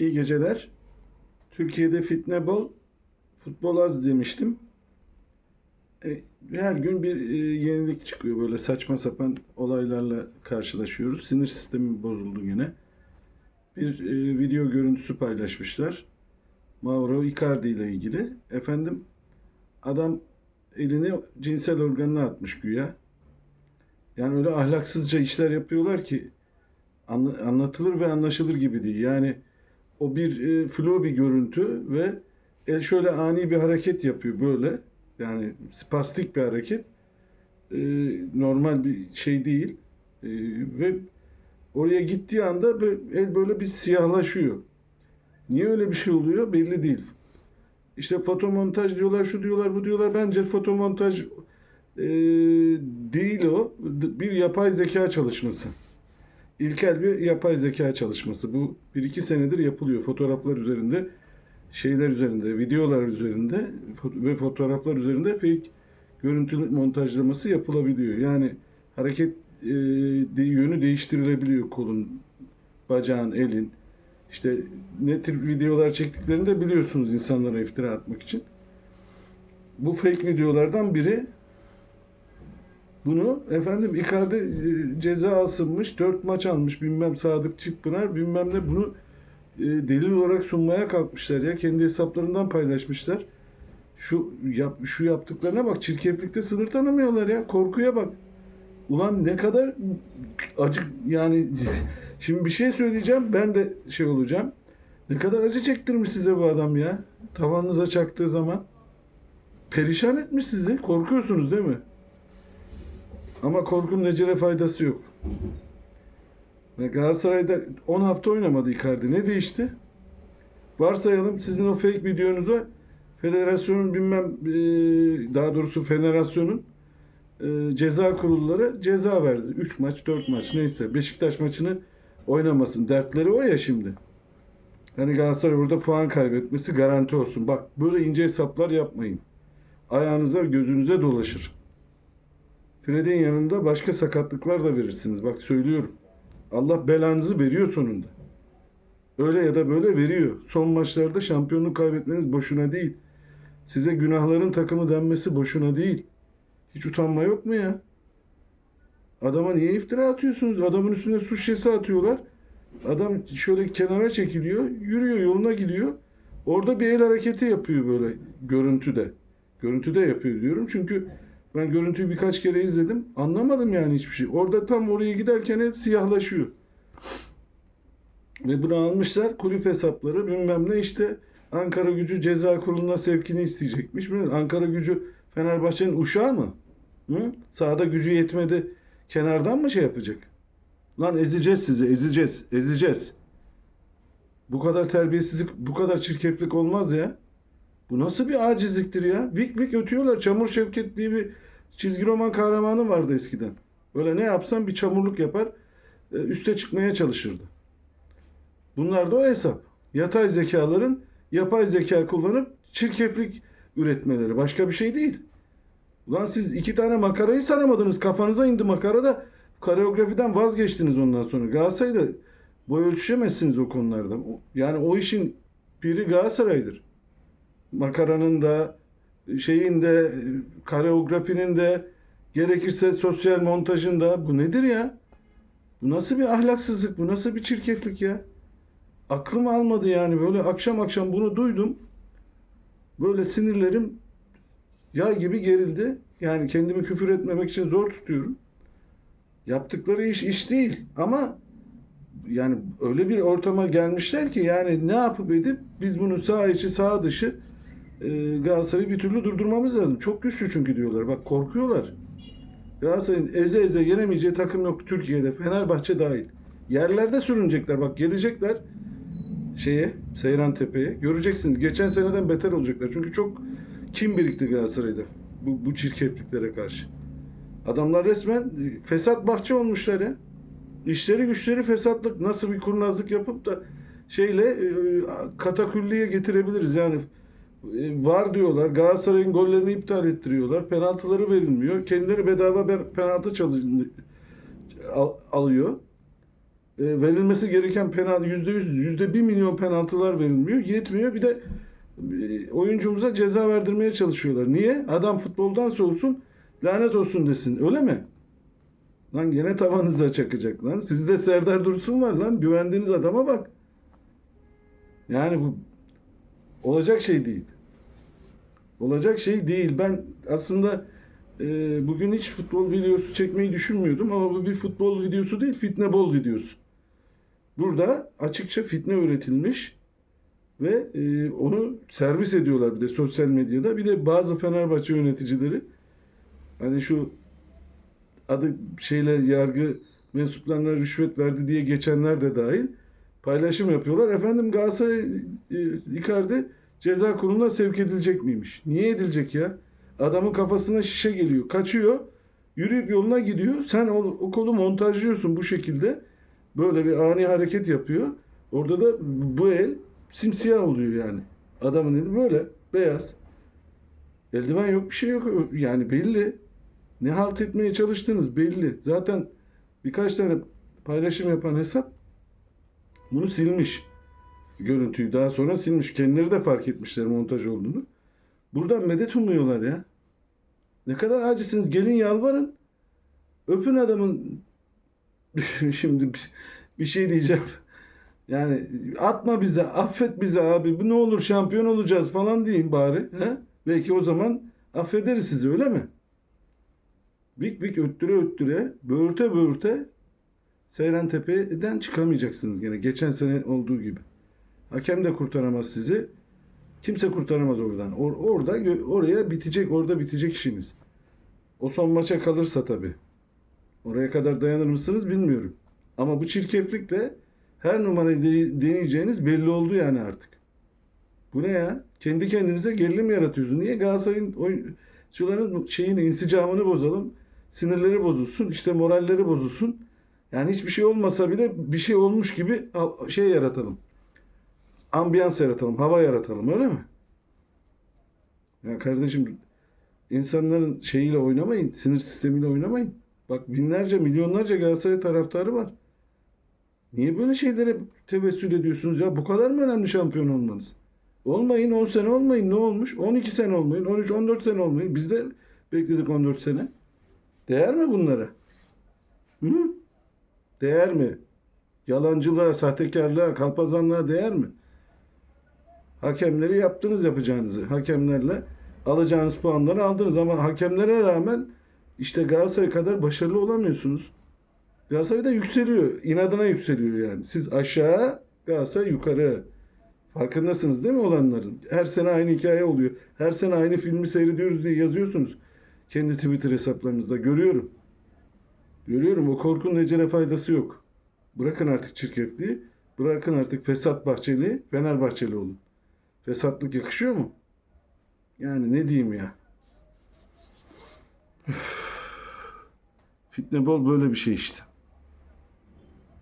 İyi geceler. Türkiye'de fitne bol, futbol az demiştim. E, her gün bir e, yenilik çıkıyor. Böyle saçma sapan olaylarla karşılaşıyoruz. Sinir sistemi bozuldu yine. Bir e, video görüntüsü paylaşmışlar. Mauro Icardi ile ilgili. Efendim adam elini cinsel organına atmış güya. Yani öyle ahlaksızca işler yapıyorlar ki anla- anlatılır ve anlaşılır gibi değil. Yani o bir e, flow bir görüntü ve el şöyle ani bir hareket yapıyor böyle. Yani spastik bir hareket. E, normal bir şey değil. E, ve oraya gittiği anda böyle, el böyle bir siyahlaşıyor. Niye öyle bir şey oluyor belli değil. İşte fotomontaj diyorlar, şu diyorlar, bu diyorlar. Bence fotomontaj e, değil o. Bir yapay zeka çalışması. İlkel bir yapay zeka çalışması. Bu bir iki senedir yapılıyor. Fotoğraflar üzerinde, şeyler üzerinde, videolar üzerinde ve fotoğraflar üzerinde fake görüntü montajlaması yapılabiliyor. Yani hareket e, yönü değiştirilebiliyor kolun, bacağın, elin. İşte ne tür videolar çektiklerini de biliyorsunuz insanlara iftira atmak için. Bu fake videolardan biri bunu efendim Icardi e, ceza alsınmış, 4 maç almış bilmem Sadık Çiftpınar bilmem ne bunu e, delil olarak sunmaya kalkmışlar ya. Kendi hesaplarından paylaşmışlar. Şu yap, şu yaptıklarına bak çirkeflikte sınır tanımıyorlar ya. Korkuya bak. Ulan ne kadar acı yani şimdi bir şey söyleyeceğim ben de şey olacağım. Ne kadar acı çektirmiş size bu adam ya. Tavanınıza çaktığı zaman. Perişan etmiş sizi. Korkuyorsunuz değil mi? Ama korkunun necere faydası yok. Ve Galatasaray'da 10 hafta oynamadı Icardi. Ne değişti? Varsayalım sizin o fake videonuza federasyonun bilmem e, daha doğrusu federasyonun e, ceza kurulları ceza verdi. 3 maç 4 maç neyse. Beşiktaş maçını oynamasın. Dertleri o ya şimdi. Hani Galatasaray burada puan kaybetmesi garanti olsun. Bak böyle ince hesaplar yapmayın. Ayağınıza gözünüze dolaşır. Fred'in yanında başka sakatlıklar da verirsiniz. Bak söylüyorum. Allah belanızı veriyor sonunda. Öyle ya da böyle veriyor. Son maçlarda şampiyonluk kaybetmeniz boşuna değil. Size günahların takımı denmesi boşuna değil. Hiç utanma yok mu ya? Adama niye iftira atıyorsunuz? Adamın üstüne su şişesi atıyorlar. Adam şöyle kenara çekiliyor, yürüyor, yoluna gidiyor. Orada bir el hareketi yapıyor böyle görüntüde. Görüntüde yapıyor diyorum çünkü ben görüntüyü birkaç kere izledim. Anlamadım yani hiçbir şey. Orada tam oraya giderken el siyahlaşıyor. Ve bunu almışlar kulüp hesapları bilmem ne işte Ankara gücü ceza kuruluna sevkini isteyecekmiş. Ankara gücü Fenerbahçe'nin uşağı mı? Hı? Sahada gücü yetmedi. Kenardan mı şey yapacak? Lan ezeceğiz sizi, ezeceğiz, ezeceğiz. Bu kadar terbiyesizlik, bu kadar çirkeflik olmaz ya. Bu nasıl bir acizliktir ya? Vik vik ötüyorlar. Çamur Şevket diye bir çizgi roman kahramanı vardı eskiden. Böyle ne yapsan bir çamurluk yapar, e, üste çıkmaya çalışırdı. Bunlar da o hesap. Yatay zekaların yapay zeka kullanıp çirkeflik üretmeleri. Başka bir şey değil. Ulan siz iki tane makarayı saramadınız. Kafanıza indi makara da koreografiden vazgeçtiniz ondan sonra. Galatasaray'da boy ölçüşemezsiniz o konularda. Yani o işin piri Galatasaray'dır. Makaranın da şeyin de koreografinin de gerekirse sosyal montajın da bu nedir ya? Bu nasıl bir ahlaksızlık? Bu nasıl bir çirkeflik ya? Aklım almadı yani böyle akşam akşam bunu duydum. Böyle sinirlerim yay gibi gerildi. Yani kendimi küfür etmemek için zor tutuyorum. Yaptıkları iş iş değil ama yani öyle bir ortama gelmişler ki yani ne yapıp edip biz bunu sağ içi sağ dışı e, Galatasaray'ı bir türlü durdurmamız lazım. Çok güçlü çünkü diyorlar. Bak korkuyorlar. Galatasaray'ın eze eze yenemeyeceği takım yok Türkiye'de. Fenerbahçe dahil. Yerlerde sürünecekler. Bak gelecekler şeye Seyran Tepe'ye. Göreceksiniz. Geçen seneden beter olacaklar. Çünkü çok kim birikti Galatasaray'da bu, bu çirkefliklere karşı. Adamlar resmen e, fesat bahçe olmuşlar ya. İşleri güçleri fesatlık. Nasıl bir kurnazlık yapıp da şeyle e, kataküllüye getirebiliriz. Yani e, var diyorlar. Galatasaray'ın gollerini iptal ettiriyorlar. Penaltıları verilmiyor. Kendileri bedava penaltı çalış al- alıyor. e, verilmesi gereken penaltı yüzde yüz, yüzde bir milyon penaltılar verilmiyor. Yetmiyor. Bir de e, oyuncumuza ceza verdirmeye çalışıyorlar. Niye? Adam futboldan soğusun, lanet olsun desin. Öyle mi? Lan gene tavanınıza çakacak lan. Sizde Serdar Dursun var lan. Güvendiğiniz adama bak. Yani bu olacak şey değil. Olacak şey değil. Ben aslında e, bugün hiç futbol videosu çekmeyi düşünmüyordum ama bu bir futbol videosu değil, fitne bol videosu. Burada açıkça fitne üretilmiş ve e, onu servis ediyorlar bir de sosyal medyada. Bir de bazı Fenerbahçe yöneticileri hani şu adı şeyler yargı mensuplarına rüşvet verdi diye geçenler de dahil paylaşım yapıyorlar. Efendim Galatasaray e, Icardi ceza kuruluna sevk edilecek miymiş? Niye edilecek ya? Adamın kafasına şişe geliyor. Kaçıyor. Yürüyüp yoluna gidiyor. Sen o, o kolu montajlıyorsun bu şekilde. Böyle bir ani hareket yapıyor. Orada da bu el simsiyah oluyor yani. Adamın eli böyle beyaz. Eldiven yok bir şey yok. Yani belli. Ne halt etmeye çalıştığınız belli. Zaten birkaç tane paylaşım yapan hesap bunu silmiş. Görüntüyü daha sonra silmiş. Kendileri de fark etmişler montaj olduğunu. Buradan medet umuyorlar ya. Ne kadar acısınız. Gelin yalvarın. Öpün adamın. Şimdi bir- şey diyeceğim. Yani atma bize, affet bize abi. Bu ne olur şampiyon olacağız falan deyin bari. He? Belki o zaman affederiz sizi öyle mi? Vik vik öttüre öttüre, böğürte böğürte Seyran Tepe'den çıkamayacaksınız gene. Geçen sene olduğu gibi. Hakem de kurtaramaz sizi. Kimse kurtaramaz oradan. Or- orada oraya bitecek, orada bitecek işimiz. O son maça kalırsa tabii. Oraya kadar dayanır mısınız bilmiyorum. Ama bu çirkeflikle her numarayı de- deneyeceğiniz belli oldu yani artık. Bu ne ya? Kendi kendinize gerilim yaratıyorsun. Niye Galatasaray'ın oyuncuların şeyini, insicamını bozalım? Sinirleri bozulsun, işte moralleri bozulsun. Yani hiçbir şey olmasa bile bir şey olmuş gibi şey yaratalım. Ambiyans yaratalım, hava yaratalım öyle mi? Ya kardeşim insanların şeyiyle oynamayın, sinir sistemiyle oynamayın. Bak binlerce, milyonlarca Galatasaray taraftarı var. Niye böyle şeylere tevessül ediyorsunuz ya? Bu kadar mı önemli şampiyon olmanız? Olmayın 10 sene olmayın ne olmuş? 12 sene olmayın, 13 14 sene olmayın. Biz de bekledik 14 sene. Değer mi bunlara? Hı? Değer mi? Yalancılığa, sahtekarlığa, kalpazanlığa değer mi? Hakemleri yaptınız yapacağınızı. Hakemlerle alacağınız puanları aldınız ama hakemlere rağmen işte Galatasaray kadar başarılı olamıyorsunuz. Galatasaray da yükseliyor. İnadına yükseliyor yani. Siz aşağı, Galatasaray yukarı. Farkındasınız değil mi olanların? Her sene aynı hikaye oluyor. Her sene aynı filmi seyrediyoruz diye yazıyorsunuz. Kendi Twitter hesaplarınızda. Görüyorum. Görüyorum o korkunun ecele faydası yok. Bırakın artık çirkefliği. Bırakın artık fesat bahçeli, Fenerbahçeli olun. Fesatlık yakışıyor mu? Yani ne diyeyim ya. Üf. Fitne bol böyle bir şey işte.